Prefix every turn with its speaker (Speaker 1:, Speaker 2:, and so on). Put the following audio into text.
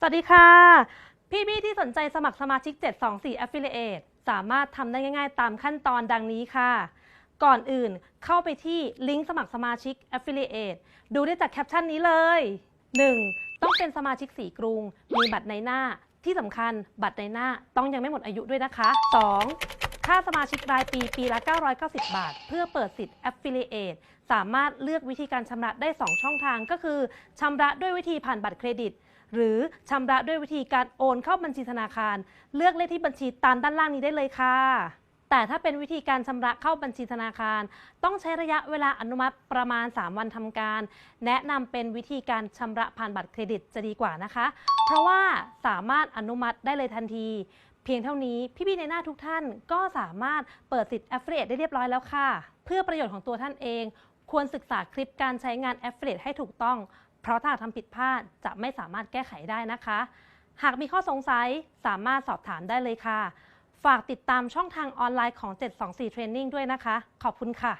Speaker 1: สวัสดีค่ะ พี่ๆที่สนใจสมัครสมาชิก 724 Affiliate สามารถทำได้ง่ายๆ ตามขั้นตอนดังนี้ค่ะ ก่อนอื่นเข้าไปที่ลิงก์สมัครสมาชิก Affiliate ดูได้จากแคปชั่นนี้เลย 1. ต้องเป็นสมาชิกสีกรุง มีบัตรในหน้า ที่สำคัญบัตรในหน้าต้องยังไม่หมดอายุด้วยนะคะ 2. ค่าสมาชิกรายปีปีละ 990 บาท เพื่อเปิดสิทธิ์ Affiliate สามารถเลือกวิธีการชำระได้ 2 ช่องทางก็คือชำระด้วยวิธีผ่านบัตรเครดิต หรือชำระด้วยวิธีการโอนเข้าบัญชีธนาคาร เลือกเลขที่บัญชีตามด้านล่างนี้ได้เลยค่ะ แต่ถ้าเป็นวิธีการชำระเข้าบัญชีธนาคาร ต้องใช้ระยะเวลาอนุมัติประมาณ 3 วันทำการ แนะนำเป็นวิธีการชำระผ่านบัตรเครดิตจะดีกว่านะคะ เพราะว่าสามารถอนุมัติได้เลยทันที เพียงเท่านี้พี่ๆในหน้าทุกท่านก็สามารถเปิดสิทธิ์ Affiliate ได้เรียบร้อยแล้วค่ะ เพื่อประโยชน์ของตัวท่านเอง ควรศึกษาคลิปการใช้งาน Affiliate ให้ถูกต้อง เพราะถ้าทำผิดพลาดจะไม่สามารถแก้ไขได้นะคะ หากมีข้อสงสัยสามารถสอบถามได้เลยค่ะ ฝากติดตามช่องทางออนไลน์ของ 724 Training ด้วยนะคะ ขอบคุณค่ะ